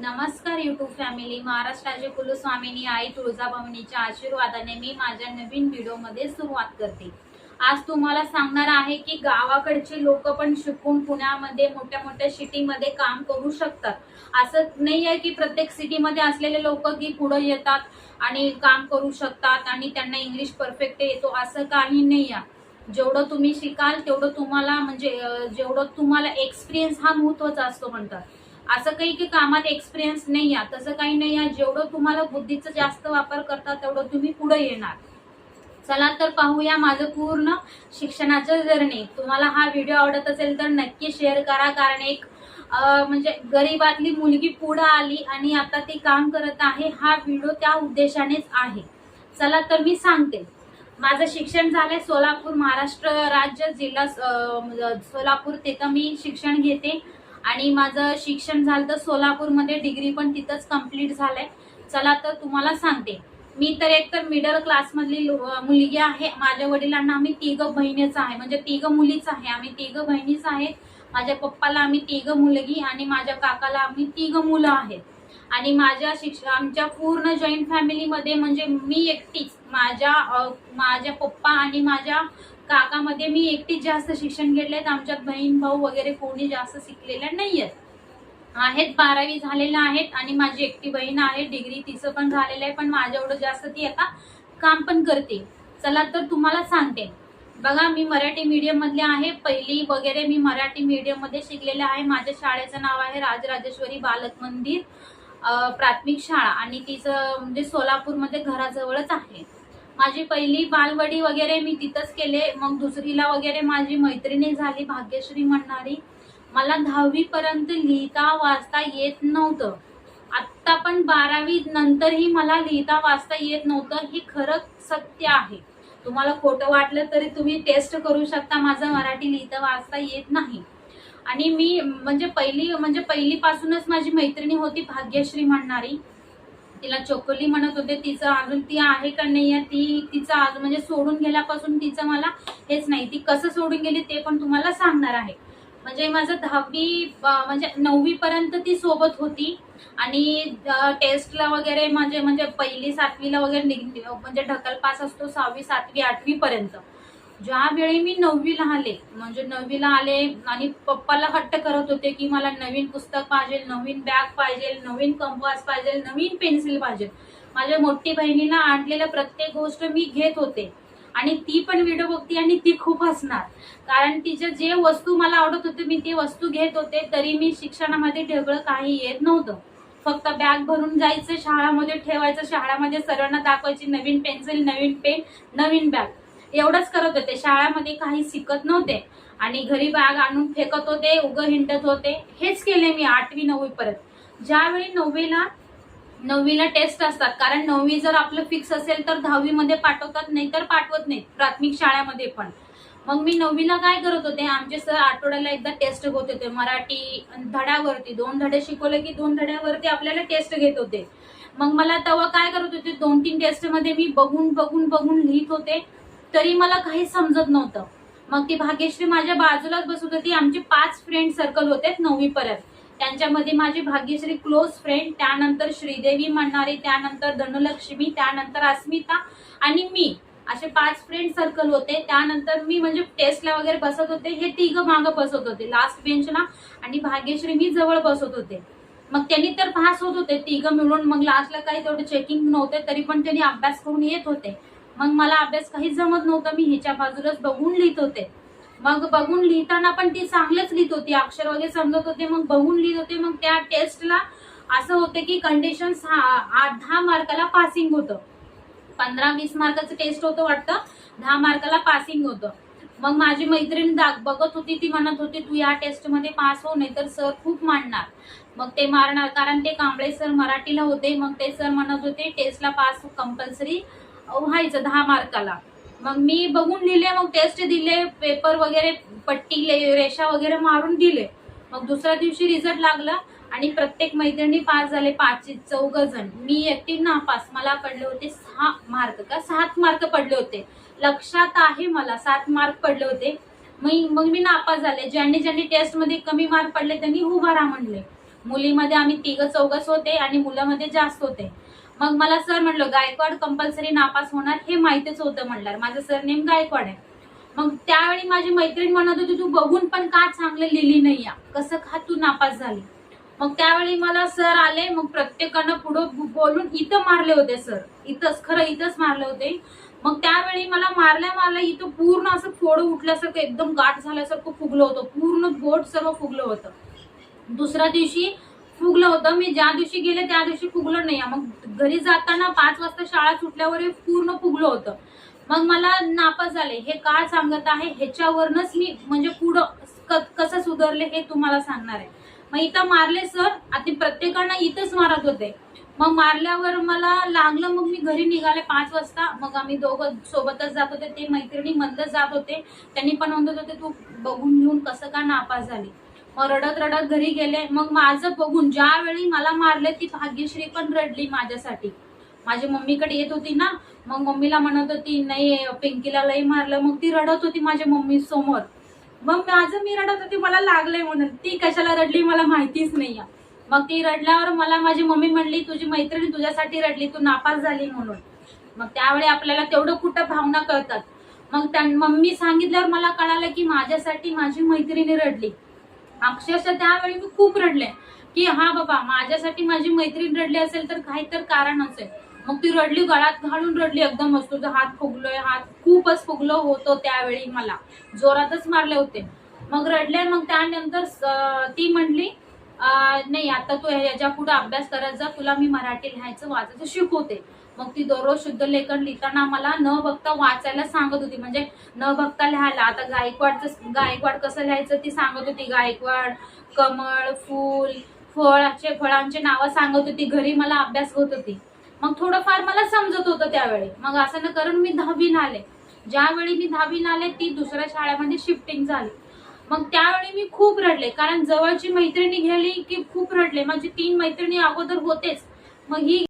नमस्कार YouTube family महाराष्ट्राचे कुलस्वामिनी आई तुळजाभवानीच्या आशीर्वादाने मी माझ्या नवीन व्हिडिओमध्ये सुरुवात करते. आज तुम्हाला सांगणार आहे की गावाकडचे लोक पण शिकून पुण्यामध्ये मोठ्या मोठ्या सिटीमध्ये काम करू शकतात. असं नाही आहे की प्रत्येक सिटीमध्ये असलेले लोक की पुढे येतात आणि काम करू शकतात आणि त्यांना इंग्लिश परफेक्ट येतो असं काही नाही आहे. जेवढं तुम्ही शिकाल तेवढं तुम्हाला म्हणजे जेवढं तुम्हाला एक्सपिरियन्स हा महत्त्वाचा असतो म्हणतात. असं काही की कामात एक्सपिरियन्स नाही आहे तसं काही नाही आहे जेवढं तुम्हाला बुद्धीचा जास्त वापर करता तेवढं तुम्ही पुढे येणार. चला तर पाहूया माझं पूर्ण शिक्षणाचं जर्नी तुम्हाला हा व्हिडिओ आवडत असेल तर नक्की शेअर करा कारण एक म्हणजे गरीबातली मुलगी पुढं आली आणि आता ती काम करत आहे हा व्हिडिओ त्या उद्देशानेच आहे. चला तर मी सांगते. माझं शिक्षण झालंय सोलापूर महाराष्ट्र राज्य जिल्हा म्हणजे सोलापूर तिथं मी शिक्षण घेते. आणि माझं शिक्षण झालं तर सोलापूरमध्ये डिग्री पण तिथंच कंप्लीट झालंय. चला तर तुम्हाला सांगते. मी तर एक तर मिडल क्लासमधली मुलगी आहे. माझ्या वडिलांना आम्ही तिघं बहिणीच आहे. म्हणजे तिघं मुलीच आहे. आम्ही तिघं बहिणीच आहेत. माझ्या पप्पाला आम्ही तिघं मुलगी आणि माझ्या काकाला आम्ही तिघं मुलं आहेत. आणि माझ्या शिक्ष आमच्या पूर्ण जॉईंट फॅमिलीमध्ये म्हणजे मी एकटीच. माझ्या माझ्या पप्पा आणि माझ्या काकामध्ये मी एकटीच जास्त शिक्षण घेतले आहेत आमच्यात बहीण भाऊ वगैरे कोणी जास्त शिकलेल्या नाही आहेत आहेत बारावी झालेल्या आहेत आणि माझी एकटी बहीण आहे. डिग्री तिचं पण झालेलं आहे पण माझ्या एवढं जास्त ती आता काम पण करते. चला तर तुम्हाला सांगते. बघा मी मराठी मीडियममधले आहे. पहिली वगैरे मी मराठी मीडियममध्ये शिकलेले आहे. माझ्या शाळेचं नाव आहे राजराजेश्वरी बालक मंदिर. प्राथमिक शाळा आणि तिचं म्हणजे सोलापूरमध्ये घराजवळच आहे. माझी पहिली बालवडी वगैरे मी तिथंच केले मग दुसरीला वगैरे माझी मैत्रिणी झाली भाग्यश्री म्हणणारी. मला दहावीपर्यंत लिहिता वाचता येत नव्हतं. आत्ता पण बारावी नंतरही मला लिहिता वाचता येत नव्हतं हे खरं सत्य आहे. तुम्हाला खोटं वाटलं तरी तुम्ही टेस्ट करू शकता माझं मराठी लिहिता वाचता येत नाही. आणि मी म्हणजे पहिली म्हणजे पहिलीपासूनच माझी मैत्रिणी होती भाग्यश्री म्हणणारी. तिला चोकोली म्हणत होते तिचं अजून ती आहे का नाही आहे? ती तिचं आज म्हणजे सोडून गेल्यापासून तिचं मला हेच नाही. ती कसं सोडून गेली ते पण तुम्हाला सांगणार आहे. म्हणजे माझं दहावी म्हणजे नववी पर्यंत ती सोबत होती. आणि टेस्टला वगैरे म्हणजे म्हणजे पहिली सातवीला वगैरे निघ- म्हणजे ढकल पास असतो सहावी सातवी आठवी पर्यंत ज्यावेळी मी नववीला आले म्हणजे नववीला आले आणि पप्पाला हट्ट करत होते की मला नवीन पुस्तक पाहिजे नवीन बॅग पाहिजे नवीन कंपास पाहिजे नवीन पेन्सिल पाहिजे. माझ्या मोठी बहिणीला आणलेलं प्रत्येक गोष्ट मी घेत होते. आणि ती पण व्हिडिओ बघते आणि ती खूप हसणार. कारण तिच्या जे वस्तू मला आवडत होते मी ती वस्तू घेत होते तरी मी शिक्षणामध्ये ढगळं काही येत नव्हतं. फक्त बॅग भरून जायचं शाळामध्ये ठेवायचं शाळामध्ये सर्वांना दाखवायची नवीन पेन्सिल नवीन पेन नवीन बॅग एवढंच करत होते. शाळामध्ये काही शिकत नव्हते. आणि घरी बॅग आणून फेकत होते उगं हिंडत होते. हेच केले मी आठवी नववी पर्यंत. ज्यावेळी नववीला नववीला टेस्ट असतात. कारण नववी जर आपलं फिक्स असेल तर दहावीमध्ये पाठवतात नाही तर पाठवत नाही प्राथमिक शाळेमध्ये पण. मग मी नववीला काय करत होते? आमचे सर आठवड्याला एकदा टेस्ट घेत होते. मराठी धड्यावरती. दोन धडे शिकवले की दोन धड्यावरती आपल्याला टेस्ट घेत होते. मग मला तेव्हा काय करत होते? दोन तीन टेस्टमध्ये मी बघून बघून बघून लिहित होते. तरी मला काही समजत नव्हतं. मग ती भाग्यश्री माझ्या बाजूलाच बसत होती. आमचे पाच फ्रेंड सर्कल होते नववी पर्यंत. त्यांच्यामध्ये माझी भाग्यश्री क्लोज फ्रेंड त्यानंतर श्रीदेवी म्हणणारी त्यानंतर धनुलक्ष्मी त्यानंतर अस्मिता आणि मी. असे पाच फ्रेंड सर्कल होते. त्यानंतर मी म्हणजे टेस्टला वगैरे बसत होते. हे तिघं मागं बसत होते. लास्ट बेंचला आणि भाग्यश्री मी जवळ बसत होते. मग त्यांनी तर पास होत होते तिघं मिळून. मग लास्टला काही तेवढे चेकिंग नव्हते. तरी पण त्यांनी अभ्यास करून येत होते. मग मला अभ्यास काहीच जमत नव्हतं. मी ह्याच्या बाजूलाच बघून लिहित होते. मग बघून लिहिताना पण ती चांगलंच लिहित होती. अक्षर वगैरे समजत होते. मग बघून लिहित होते. मग त्या टेस्टला असं होतं की कंडिशन आठ दहा मार्काला पासिंग होतं. पंधरा वीस मार्काचं टेस्ट होतं वाटतं. दहा मार्काला पासिंग होतं. मग माझी मैत्रीण दाग बघत होती. ती म्हणत होती तू या टेस्टमध्ये पास हो नाही तर सर खूप मांडणार मग ते मारणार. कारण ते कांबळे सर मराठीला होते. मग ते सर म्हणत होते टेस्टला पास कंपल्सरी व्हायचं दहा मार्काला. मग मी बघून लिहिले मग टेस्ट दिले पेपर वगैरे पट्टी ले- रेषा वगैरे मारून दिले. मग दुसऱ्या दिवशी रिझल्ट लागला आणि प्रत्येक मैत्रिणी पास झाले पाच चौघ जण मी एकटी नापास मला पडले होते सहा मार्क का? सात मार्क पडले होते. लक्षात आहे मला सात मार्क पडले होते. मग मग मी नापास झाले. ज्यांनी ज्यांनी टेस्टमध्ये कमी मार्क पडले त्यांनी उभा राहा म्हणले. मुलीमध्ये आम्ही तिघ चौघच होते आणि मुलामध्ये जास्त होते. मग मला सर म्हणलं गायकवाड कंपल्सरी नापास होणार हे माहितीच होतं म्हणलं माझं सरनेम गायकवाड आहे. मग त्यावेळी माझी मैत्रीण म्हणत होती तू बघून पण का चांगलं लिहिली नाही या? कसं का तू नापास झाली? मग त्यावेळी मला सर आले मग प्रत्येकानं पुढं बोलून इथं मारले होते सर. इथंच खरं इथंच मारले होते. मग त्यावेळी मला मारल्या मारल्या इथं पूर्ण असं फोड उठल्यासारखं एकदम गाठ झाल्यासारखं फुगलं होतं. पूर्ण बोट सर्व फुगलं होतं. दुसऱ्या दिवशी फुगलं होतं. मी ज्या दिवशी गेले त्या दिवशी फुगलं नाही मग घरी जाताना पाच वाजता शाळा सुटल्यावर पूर्ण फुगलं होतं. मग मला नापास झाले. हे काय सांगत आहे? ह्याच्यावरनच मी म्हणजे पुढं क- कसं सुधारले हे तुम्हाला सांगणार आहे. मग इथं मारले सर. आता प्रत्येकानं इथंच मारत होते. मग मारल्यावर मला लागलं मग मी घरी निघाले पाच वाजता. मग आम्ही दोघं सोबतच जात होते. ते मैत्रिणी मधलंच जात होते. त्यांनी पण म्हणत होते तू बघून घेऊन कसं का नापास झाली? रडत रडत घरी गेले. मग माझं बघून ज्यावेळी मला मारले ती भाग्यश्री पण रडली माझ्यासाठी. माझी मम्मीकडे येत होती ना मग मम्मीला म्हणत होती नाही पिंकीला लई मारलं. मग ती रडत होती माझ्या मम्मी समोर मग माझं मी रडत होती मला लागलंय म्हणून. ती कशाला रडली मला माहितीच नाही मग ती रडल्यावर मला माझी मम्मी म्हणली तुझी मैत्रिणी तुझ्यासाठी रडली तू नापास झाली म्हणून. मग त्यावेळी आपल्याला तेवढं कुठं भावना कळतात. मग त्या मम्मी सांगितल्यावर मला कळालं की माझ्यासाठी माझी मैत्रिणी रडली. अक्षरशः त्यावेळी मी खूप रडले. की हा बाबा माझ्यासाठी माझी मैत्रीण रडली असेल तर काही तर कारण असेल. मग ती रडली गळ्यात घालून रडली एकदम तुझा हात फुगलोय हात खूपच फुगलो होतो त्यावेळी मला. जोरातच मारले होते. मग रडले मग त्यानंतर ती म्हणली नाही आता तू याच्यापुढे अभ्यास करायचा जा. तुला मी मराठी लिहायचं वाचायचं शिकवते. मग ती दररोज शुद्ध लेखन लिहिताना मला न बघता वाचायला सांगत होती. म्हणजे न बघता लिहायला. आता गायकवाडचं गायकवाड कसं लिहायचं ती सांगत होती. गायकवाड कमळ फूल फळाचे फळांचे नावं सांगत होती. घरी मला अभ्यास होत होती. मग थोडंफार मला समजत होतं त्यावेळी. मग असं न करून मी दहावीन आले ज्यावेळी मी दहावीन आले ती दुसऱ्या शाळेमध्ये शिफ्टिंग झाली. मग त्यावेळी मी खूप रडले. कारण जवळची मैत्रिणी गेली की खूप रडले. माझी तीन मैत्रिणी अगोदर होतेच. मग ही